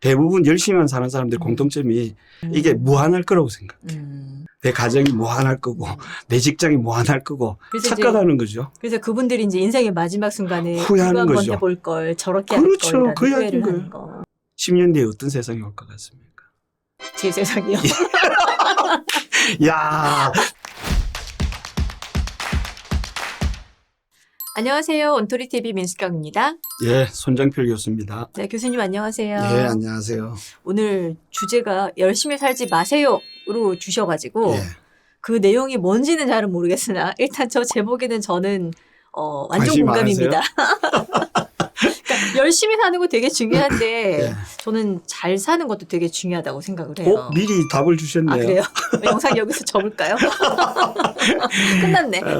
대부분 열심히만 사는 사람들 의 음. 공통점이 이게 무한할 거라고 생각해. 음. 내 가정이 무한할 거고 내 직장이 무한할 거고 착각하는 거죠. 그래서 그분들이 이제 인생의 마지막 순간에 후회하는 거죠. 해볼 걸 저렇게 그렇죠. 할 걸이라는 그 후회를. 하는 거. 10년 뒤에 어떤 세상이 올 것 같습니까? 제 세상이요. 야, 안녕하세요. 온토리 TV 민수경입니다. 예, 손정필 교수입니다. 네, 교수님 안녕하세요. 예, 안녕하세요. 오늘 주제가 열심히 살지 마세요로 주셔가지고 예, 그 내용이 뭔지는 잘은 모르겠으나 일단 저 제목에는 저는 어, 완전 공감입니다. 그러니까 열심히 사는 거 되게 중요한데 예. 저는 잘 사는 것도 되게 중요하다고 생각을 해요. 어, 미리 답을 주셨네요. 아 그래요? 영상 여기서 접을까요? 끝났네. 어,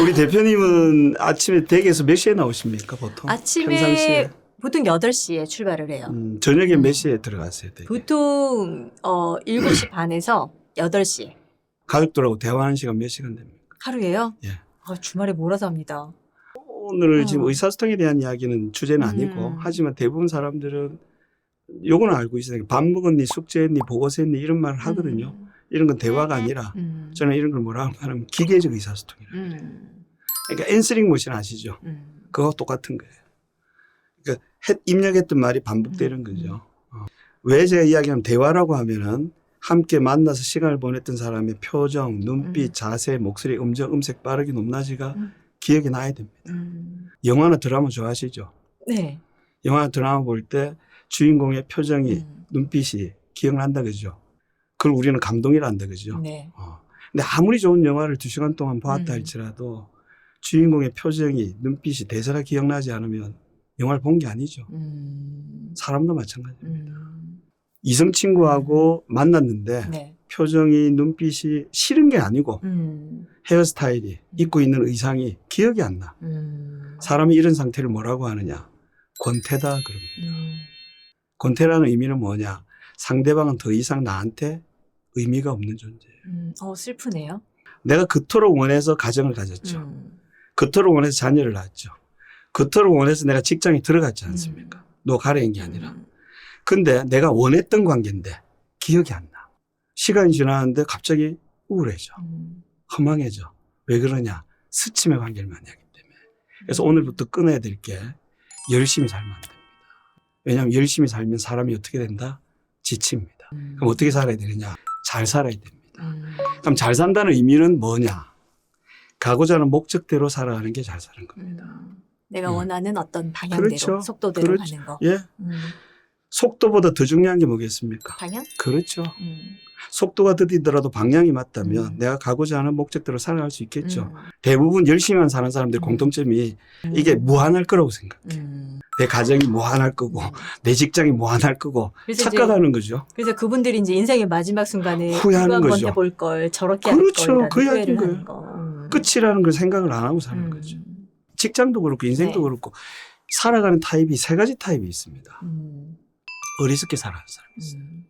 우리 대표님은 아침에 댁에서 몇 시에 나오십니까, 보통? 아침에 평상시에? 보통 8시에 출발을 해요. 음, 저녁에 음. 몇 시에 들어갔어요, 댁에? 보통 어 7시 반에서 8시 가족들하고 대화하는 시간 몇 시간 됩니까? 하루에요? 예. 아, 주말에 몰아서 합니다. 오늘 어. 지금 의사소통에 대한 이야기는 주제는 아니고 음. 하지만 대부분 사람들은 요거는 알고 있어요. 밥 먹었니, 숙제했니, 보고서 했니 이런 말을 하거든요. 음. 이런 건 대화가 아니라 음. 저는 이런 걸 뭐라 하면 기계적 의사소통이라. 음. 그러니까 앤서링 머신 아시죠? 음. 그거 똑같은 거예요. 그러니까 했- 입력했던 말이 반복되는 음. 거죠. 어. 왜 제가 이야기하면 대화라고 하면은 함께 만나서 시간을 보냈던 사람의 표정, 눈빛, 음. 자세, 목소리, 음정, 음색 빠르게 높낮이가 음. 기억에 나야 됩니다. 음. 영화나 드라마 좋아하시죠? 네. 영화 드라마 볼 때 주인공의 표정이 음. 눈빛이 기억난다 그죠? 그걸 우리는 감동이라 한다 그죠? 네. 어. 근데 아무리 좋은 영화를 두 시간 동안 보았다 음. 할지라도 주인공의 표정이 눈빛이 대사가 기억나지 않으면 영화를 본 게 아니죠. 음. 사람도 마찬가지입니다. 음. 이성 친구하고 만났는데 네. 표정이 눈빛이 싫은 게 아니고 음. 헤어스타일이 입고 있는 의상이 기억이 안 나. 음. 사람이 이런 상태를 뭐라고 하느냐? 권태다 그럽니다. 음. 권태라는 의미는 뭐냐? 상대방은 더 이상 나한테 의미가 없는 존재예요. 음. 어, 슬프네요. 내가 그토록 원해서 가정을 가졌죠. 음. 그토록 원해서 자녀를 낳았죠. 그토록 원해서 내가 직장에 들어갔지 않습니까? 너 가려인 게 아니라. 음. 근데 내가 원했던 관계인데 기억이 안 나. 시간이 지나는데 갑자기 우울해져. 음. 허망해져. 왜 그러냐? 스침의 관계를 만나기 때문에. 그래서 오늘부터 끊어야 될 게 열심히 살면 안 됩니다. 왜냐하면 열심히 살면 사람이 어떻게 된다? 지칩니다. 음. 그럼 어떻게 살아야 되느냐? 잘 살아야 됩니다. 음. 그럼 잘 산다는 의미는 뭐냐? 가고자 하는 목적대로 살아가는 게 잘 사는 겁니다. 음. 내가 음. 원하는 어떤 방향대로 그렇죠. 속도대로 그렇죠. 가는 거. 예? 음. 속도보다 더 중요한 게 뭐겠습니까? 방향? 그렇죠. 음. 속도가 더디더라도 방향이 맞다면 음. 내가 가고자 하는 목적대로 살아갈 수 있겠죠. 음. 대부분 열심히만 사는 사람들 의 음. 공통점이 음. 이게 무한할 거라고 생각해. 음. 내 가정이 무한할 거고 음. 내 직장이 무한할 거고 착각하는 거죠. 그래서 그분들이 이제 인생의 마지막 순간에 후회하는 거죠. 해볼 걸 저렇게 그렇죠. 그 이야기인 하는 거. 음. 끝이라는 걸 생각을 안 하고 사는 음. 거죠. 직장도 그렇고 인생도 네. 그렇고 살아가는 타입이 세 가지 타입이 있습니다. 음. 어리석게 살아가는 사람이 있어요. 음.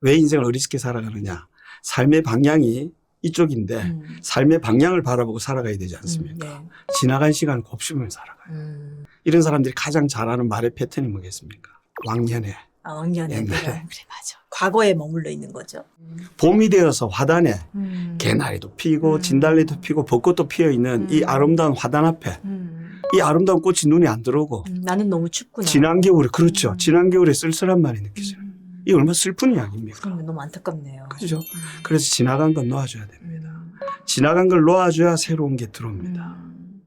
왜 인생을 어리석게 살아가느냐? 삶의 방향이 이쪽인데 음. 삶의 방향을 바라보고 살아가야 되지 않습니까? 음. 네. 지나간 시간을 곱씹으며 살아가요. 음. 이런 사람들이 가장 잘하는 말의 패턴이 뭐겠습니까? 왕년에 아, 왕년에 옛날에. 그래 맞아. 과거에 머물러 있는 거죠. 봄이 되어서 화단에 음. 개나리도 피고 음. 진달래도 피고 벚꽃도 피어 있는 이 음. 아름다운 화단 앞에 음. 이 아름다운 꽃이 눈에 안 들어오고 음. 나는 너무 춥구나. 지난 겨울에 그렇죠. 음. 지난 겨울에 쓸쓸한 말이 느껴져요. 음. 이 얼마나 슬픈 이야기입니까? 그런 너무 안타깝네요. 그죠? 음. 그래서 지나간 건 놓아줘야 됩니다. 음. 지나간 걸 놓아줘야 새로운 게 들어옵니다. 음.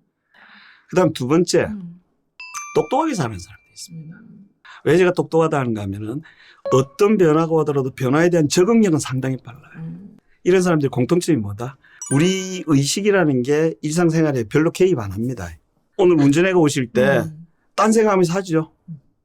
그다음 두 번째 음. 똑똑하게 사는 사람도 있습니다. 음. 왜 제가 똑똑하다 하는가 하면은 어떤 변화가 오더라도 변화에 대한 적응력은 상당히 빨라요. 음. 이런 사람들의 공통점이 뭐다? 우리 의식이라는 게 일상생활에 별로 개입 안 합니다. 오늘 운전해가 오실 때 음. 딴 생각하면서 하죠.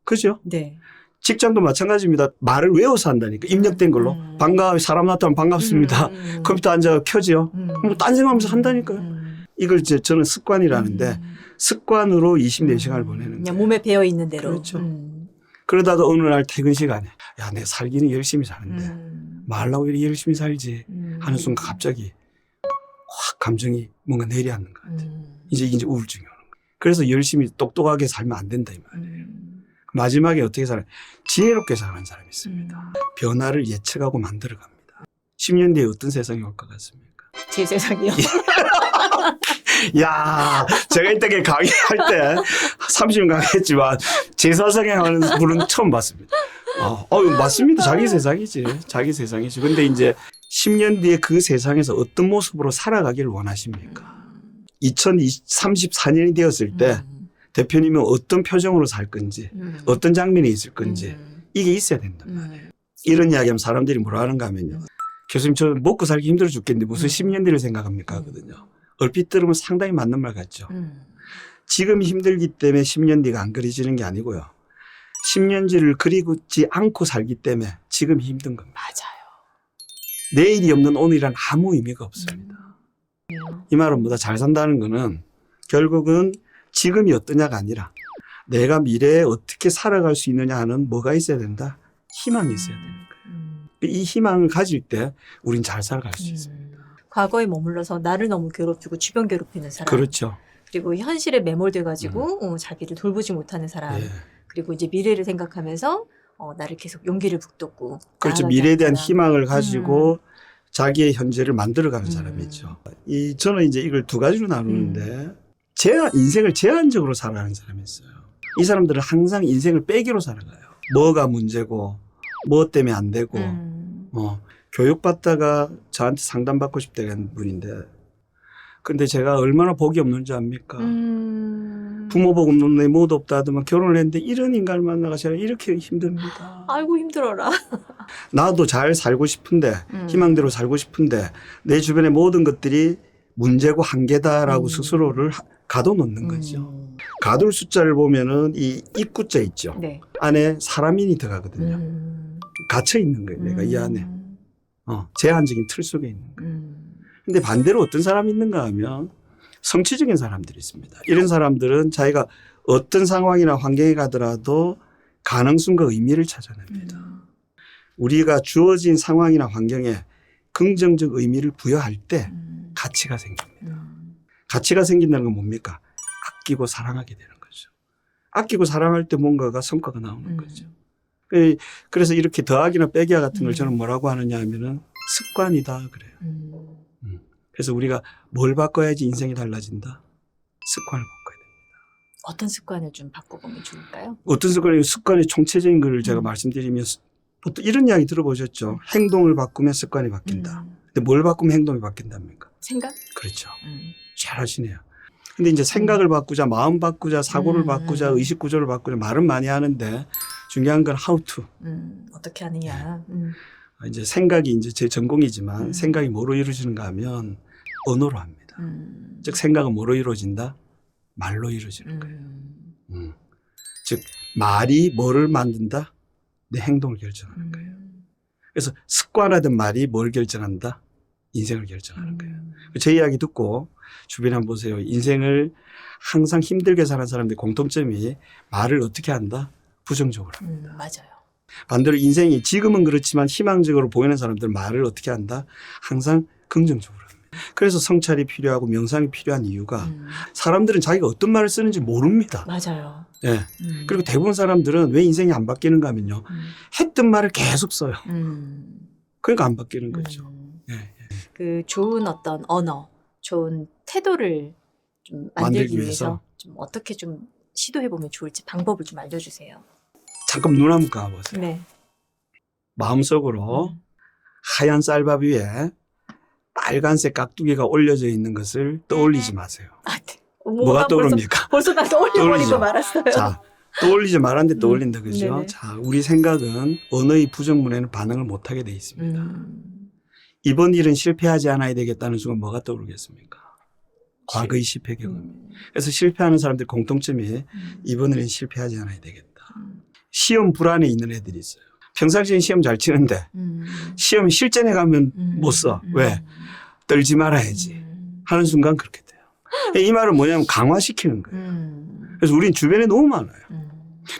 그죠? 네. 직장도 마찬가지입니다. 말을 외워서 한다니까. 입력된 걸로. 음. 반가, 사람 나타나면 반갑습니다. 음. 음. 컴퓨터 앉아 켜지요. 음. 뭐딴 생각하면서 한다니까요. 음. 이걸 이제 저는 습관이라는데 음. 습관으로 24시간을 음. 보내는 그냥 거예요. 몸에 배어 있는 대로. 그렇죠. 음. 그러다가 어느 날 퇴근 시간에 야, 내 살기는 열심히 사는데 음. 말라고 이렇게 열심히 살지 음. 하는 순간 갑자기 확 감정이 뭔가 내려앉는 거야. 음. 이제 이제 우울증이. 그래서 열심히 똑똑하게 살면 안 된다 이 말이에요. 음. 마지막에 어떻게 살아요? 지혜롭게 살아가는 사람이 있습니다. 변화를 예측하고 만들어 갑니다. 10년 뒤에 어떤 세상이 올 것 같습니까? 제 세상이요. 야, 제가 이때 강의할 때 30년 강의했지만 제 세상에 하는 분은 처음 봤습니다. 어, 어, 맞습니다. 자기 세상이지. 자기 세상이지. 근데 이제 10년 뒤에 그 세상에서 어떤 모습으로 살아가길 원하십니까? 2034년이 되었을 때 음. 대표님은 어떤 표정으로 살 건지, 음. 어떤 장면이 있을 건지 음. 이게 있어야 된다. 음. 이런 이야기하면 사람들이 뭐라 하는가 하면요. 교수님 저 먹고 살기 힘들어 죽겠는데 무슨 음. 10년 뒤를 생각합니까 하거든요. 얼핏 들으면 상당히 맞는 말 같죠. 음. 지금 힘들기 때문에 10년 뒤가 안 그려지는 게 아니고요. 10년 뒤를 그리지 않고 살기 때문에 지금 힘든 겁니다. 맞아요. 내일이 없는 오늘이란 아무 의미가 없습니다. 음. 이 말은 뭐다 잘 산다는 거는 결국은 지금이 어떠냐가 아니라 내가 미래에 어떻게 살아갈 수 있느냐 하는 뭐가 있어야 된다? 희망이 있어야 되는 거예요. 음. 이 희망을 가질 때 우린 잘 살아갈 수 있어요. 음. 과거에 머물러서 나를 너무 괴롭히고 주변 괴롭히는 사람. 그렇죠. 그리고 현실에 매몰돼 가지고 어, 자기를 돌보지 못하는 사람. 예. 그리고 이제 미래를 생각하면서 어, 나를 계속 용기를 북돋고 그렇죠. 미래에 대한 사람. 희망을 가지고 음. 자기의 현재를 만들어가는 음. 사람이죠. 이 저는 이제 이걸 두 가지로 나누는데 음. 제한 인생을 제한적으로 살아가는 사람이 있어요. 이 사람들은 항상 인생을 빼기로 살아가요. 뭐가 문제고 뭐 때문에 안 되고 음. 어, 교육받다가 저한테 상담받고 싶다는 분인데 근데 제가 얼마나 복이 없는 줄 압니까? 음. 부모 복 없는 내 모두 없다 하더만 결혼을 했는데 이런 인간을 만나가 제가 이렇게 힘듭니다. 아이고 힘들어라. 나도 잘 살고 싶은데 음. 희망대로 살고 싶은데 내 주변의 모든 것들이 문제고 한계다라고 음. 스스로를 하- 가둬놓는 거죠. 음. 가둘 숫자를 보면은 이 입구자 있죠. 네. 안에 사람인이 들어가거든요. 음. 갇혀 있는 거예요. 내가 이 안에 어, 제한적인 틀 속에 있는 거예요. 음. 근데 반대로 어떤 사람이 있는가 하면 성취적인 사람들이 있습니다. 이런 사람들은 자기가 어떤 상황이나 환경에 가더라도 가능성과 의미를 찾아냅니다. 음. 우리가 주어진 상황이나 환경에 긍정적 의미를 부여할 때 음. 가치가 생깁니다. 음. 가치가 생긴다는 건 뭡니까? 아끼고 사랑하게 되는 거죠. 아끼고 사랑할 때 뭔가가 성과가 나오는 음. 거죠. 그- 그래서 이렇게 더하기나 빼기와 같은 걸 음. 저는 뭐라고 하느냐 하면은 습관이다 그래요. 음. 그래서 우리가 뭘 바꿔야지 인생이 달라진다? 습관을 바꿔야 돼요. 어떤 습관을 좀 바꿔보면 좋을까요? 어떤 습관이 습관의 총체적인 것을 제가 음. 말씀드리면 보통 이런 이야기 들어보셨죠? 행동을 바꾸면 습관이 바뀐다. 음. 근데 뭘 바꾸면 행동이 바뀐답니까? 생각? 그렇죠. 음. 잘 하시네요. 근데 이제 생각을 바꾸자, 마음 바꾸자, 사고를 음, 바꾸자, 음. 의식 구조를 바꾸자 말은 많이 하는데 중요한 건 how to. 음. 어떻게 하느냐. 음. 이제 생각이 이제 제 전공이지만 음. 생각이 뭐로 이루어지는가 하면 언어로 합니다. 음. 즉 생각은 뭐로 이루어진다? 말로 이루어지는 거예요. 음. 음. 즉 말이 뭐를 만든다? 내 행동을 결정하는 거예요. 음. 그래서 습관하던 말이 뭘 결정한다? 인생을 결정하는 거예요. 음. 제 이야기 듣고 주변에 한번 보세요. 인생을 항상 힘들게 사는 사람들의 공통점이 말을 어떻게 한다? 부정적으로. 음. 맞아요. 반대로 인생이 지금은 그렇지만 희망적으로 보이는 사람들 말을 어떻게 한다? 항상 긍정적으로 합니다. 그래서 성찰이 필요하고 명상이 필요한 이유가 음. 사람들은 자기가 어떤 말을 쓰는지 모릅니다. 맞아요. 예. 음. 그리고 대부분 사람들은 왜 인생이 안 바뀌는가 하면요. 음. 했던 말을 계속 써요. 음. 그러니까 안 바뀌는 거죠. 음. 예, 예. 그 좋은 어떤 언어, 좋은 태도를 좀 만들기 만들기 위해서 위해서? 좀 어떻게 좀 시도해 보면 좋을지 방법을 좀 알려주세요. 잠깐 눈 한번 감아보세요. 네. 마음속으로 음. 하얀 쌀밥 위에 빨간색 깍두기가 올려져 있는 것을 떠올리지 마세요. 아, 네. 뭐가 벌써, 떠오릅니까? 벌써 나 떠올려버리고. 말았어요. 자, 떠올리지 말았는데 음, 떠올린다, 그죠? 네네. 자, 우리 생각은 언어의 부정문에는 반응을 못하게 돼 있습니다. 음. 이번 일은 실패하지 않아야 되겠다는 순간 뭐가 떠오르겠습니까? 과거의 실패 경험. 음. 그래서 실패하는 사람들 공통점이 음. 이번 일은 실패하지 않아야 되겠다. 음. 시험 불안에 있는 애들이 있어요. 평상시엔 시험 잘 치는데 음. 시험 실전에 가면 음. 못 써. 음. 왜? 떨지 말아야지. 음. 하는 순간 그렇게 돼요. 이 말은 뭐냐면 강화시키는 거예요. 음. 그래서 우린 주변에 너무 많아요. 음.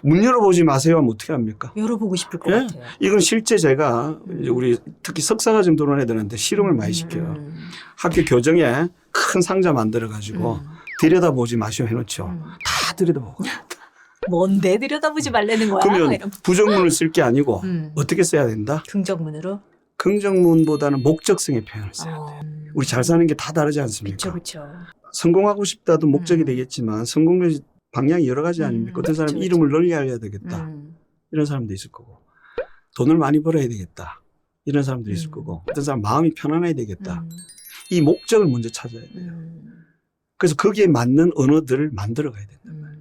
문 열어보지 마세요 하면 어떻게 합니까? 열어보고 싶을 것 예? 같아요. 이건 실제 제가 음. 이제 우리 특히 석사과정 들어온 애들한테 실험을 많이 시켜요. 음. 학교 교정에 큰 상자 만들어 가지고 음. 들여다보지 마시오 해놓죠. 음. 다 들여다보고. 뭔데 들여다보지 말라는 거야? 그러면 이런. 부정문을 쓸 게 아니고 음. 어떻게 써야 된다? 긍정문으로. 긍정문보다는 목적성의 표현을 써야 돼. 어. 우리 잘 사는 게 다 다르지 않습니까? 그렇죠. 성공하고 싶다도 목적이 음. 되겠지만 성공의 방향이 여러 가지 아닙니까? 음, 어떤 사람 은 그렇죠, 이름을 널리 알려야 되겠다. 음. 이런 사람도 있을 거고 돈을 많이 벌어야 되겠다. 이런 사람도 있을 음. 거고 어떤 사람 마음이 편안해야 되겠다. 음. 이 목적을 먼저 찾아야 돼요. 음. 그래서 거기에 맞는 언어들을 만들어 가야 된다.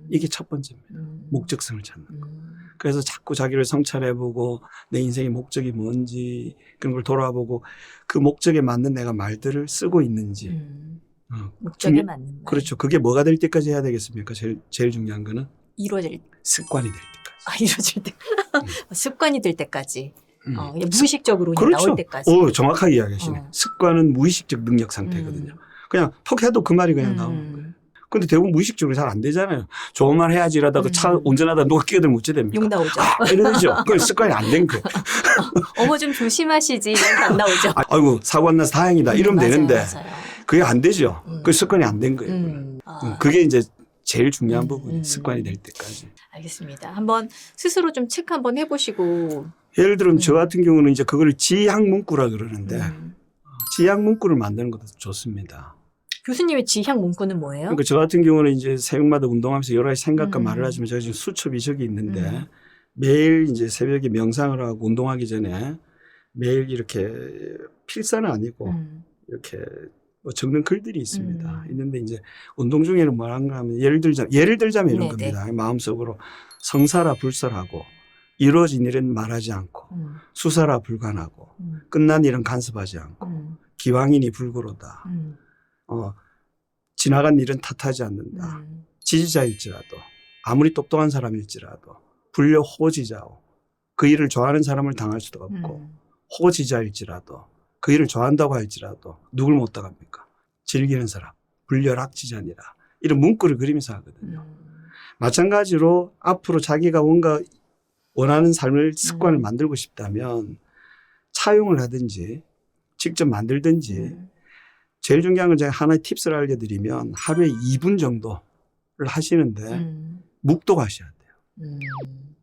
음. 이게 첫 번째입니다. 음. 목적성을 찾는. 음. 그래서 자꾸 자기를 성찰해보고 내 인생의 목적이 뭔지 그런 걸 돌아보고 그 목적에 맞는 내가 말들을 쓰고 있는지. 음. 어, 목적에 중요- 맞는 말. 그렇죠. 그게 뭐가 될 때까지 해야 되겠습니까? 제일, 제일 중요한 거는 이루어질 습관이 될 때까지. 아 이루어질 때 습관이 될 때까지 음. 어, 무의식적으로 그렇죠. 나올 때까지. 오, 정확하게 이야기하시네. 어. 습관은 무의식적 능력 상태거든요. 그냥 턱 해도 그 말이 그냥 음. 나오는 거예요. 근데 대부분 무의식적으로 잘 안 되잖아요. 좋은 말 해야지 이러다가 음. 차 운전하다 누가 끼어들면 어째 됩니까? 욕 나오죠. 아, 이러죠. 그건 습관이 안 된 거예요. 어머 좀 조심하시지 안 나오죠. 아, 아이고, 사고 안 나서 다행이다. 이러면 음, 맞아요, 되는데, 맞아요. 그게 안 되죠. 음. 그 습관이 안 된 거예요. 음. 아, 음, 그게 이제 제일 중요한 음, 부분이에요. 음. 습관이 될 때까지. 알겠습니다. 한번 스스로 좀 체크 한번 해보시고. 예를 들면 저 음. 같은 경우는 이제 그걸 지향 문구라 그러는데, 음. 지향 문구를 만드는 것도 좋습니다. 교수님의 지향 문구는 뭐예요? 그러니까 저 같은 경우는 이제 새벽마다 운동하면서 여러 가지 생각과 음. 말을 하지만 제가 지금 수첩이 저기 있는데 음. 매일 이제 새벽에 명상을 하고 운동하기 전에 매일 이렇게 필사는 아니고 음. 이렇게 뭐 적는 글들이 있습니다. 음. 있는데 이제 운동 중에는 뭐라는가 하면 예를 들자 예를 들자면 이런 네네. 겁니다. 마음속으로 성사라 불설하고 이루어진 일은 말하지 않고 음. 수사라 불간하고 음. 끝난 일은 간섭하지 않고 음. 기왕이니 불고로다. 음. 어, 지나간 일은 탓하지 않는다. 음. 지지자일지라도 아무리 똑똑한 사람일지라도 불려 호지자오 그 일을 좋아하는 사람을 당할 수도 없고 음. 호지자일지라도 그 일을 좋아한다고 할지라도 누굴 못 당합니까? 즐기는 사람 불려락지자니라 이런 문구를 그리면서 하거든요. 음. 마찬가지로 앞으로 자기가 뭔가 원하는 삶을 습관을 음. 만들고 싶다면 차용을 하든지 직접 만들든지 음. 제일 중요한 건 제가 하나의 팁스를 알려드리면 하루에 2분 정도를 하시는데 음. 묵독하셔야 돼요. 음.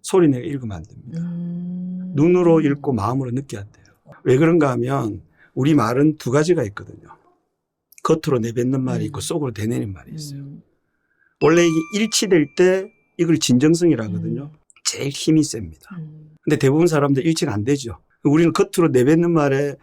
소리 내가 읽으면 안 됩니다. 음. 눈으로 읽고 마음으로 느껴야 돼요. 왜 그런가 하면 우리 말은 두 가지가 있거든요. 겉으로 내뱉는 말이 있고 음. 속으로 되내는 말이 있어요. 음. 원래 이게 일치될 때 이걸 진정성이라거든요. 음. 제일 힘이 셉니다. 음. 근데 대부분 사람들 일치가 안 되죠. 우리는 겉으로 내뱉는 말에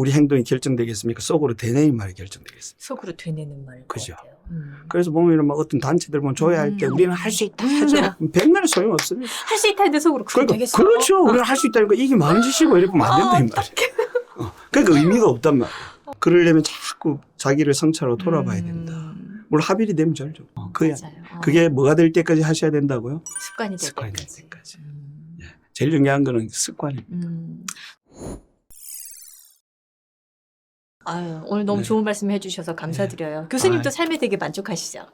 우리 행동이 결정되겠습니까? 속으로 되내는 말이 결정되겠습니까? 속으로 되뇌는 말. 그죠. 음. 그래서 보면 막 어떤 단체들 보면 조회할 때 음. 우리는 할 수 있다 하죠. 백날에 소용없습니다. 할수 있다 했는데 속으로 그게 그러니까 되겠어? 그렇죠. 우리는 할 수 있다니까 이게 많은 짓이고 이러면 안 된다 이 말이에요. 어, 그러니까 의미가 없단 말이에요. 그러려면 자꾸 자기를 성찰하고 돌아봐야 된다. 음. 물론 합일이 되면 잘죠. 어, 그게 맞아요. 어. 그게 뭐가 될 때까지 하셔야 된다고요? 습관이 될 습관이 될 때까지. 때까지. 음. 예. 제일 중요한 거는 습관입니다. 음. 아유, 오늘 너무 네. 좋은 말씀 해주셔서 감사드려요. 교수님도 아이. 삶에 되게 만족하시죠?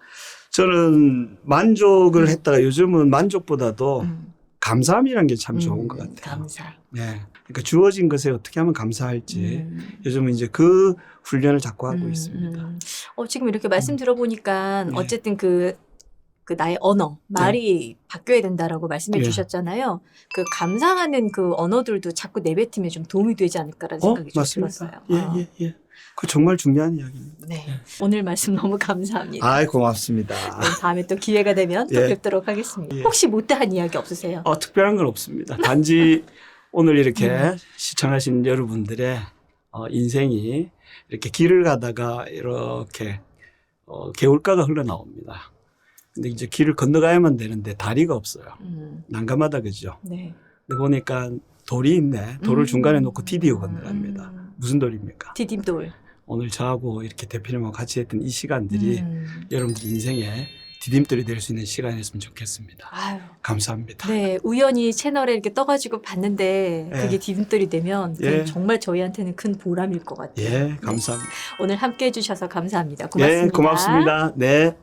저는 만족을 음. 했다가 요즘은 만족보다도 음. 감사함이란 게 참 좋은 음, 것 같아요. 감사. 예. 그러니까 주어진 것에 어떻게 하면 감사할지 음. 요즘은 이제 그 훈련을 자꾸 하고 음, 있습니다. 음. 어, 지금 이렇게 말씀 들어보니까 네. 어쨌든 그, 그 나의 언어, 말이 바뀌어야 된다라고 말씀해 네. 주셨잖아요. 그 감상하는 그 언어들도 자꾸 내뱉으면 좀 도움이 되지 않을까라는 어, 생각이 좀 맞습니다. 들었어요. 예, 어. 예, 예. 그 정말 중요한 이야기입니다. 네. 오늘 말씀 너무 감사합니다. 아이, 고맙습니다. 네, 다음에 또 기회가 되면 또 예. 뵙도록 하겠습니다. 예. 혹시 못다한 이야기 없으세요? 어, 특별한 건 없습니다. 단지 오늘 이렇게 음. 시청하신 여러분들의 어, 인생이 이렇게 길을 가다가 이렇게 어, 개울가가 흘러나옵니다. 근데 이제 길을 건너가야만 되는데 다리가 없어요. 음, 난감하다 그죠? 네. 근데 보니까 돌이 있네. 돌을 음. 중간에 놓고 디디어 건너갑니다. 음. 무슨 돌입니까? 디딤돌. 오늘 저하고 이렇게 대표님하고 같이 했던 이 시간들이 음. 여러분들 인생에 디딤돌이 될 수 있는 시간이었으면 좋겠습니다. 아유. 감사합니다. 네, 우연히 채널에 이렇게 떠가지고 봤는데 예. 그게 디딤돌이 되면 예. 정말 저희한테는 큰 보람일 것 같아요. 예, 감사합니다. 오늘 함께 해주셔서 감사합니다. 고맙습니다. 예, 고맙습니다. 네.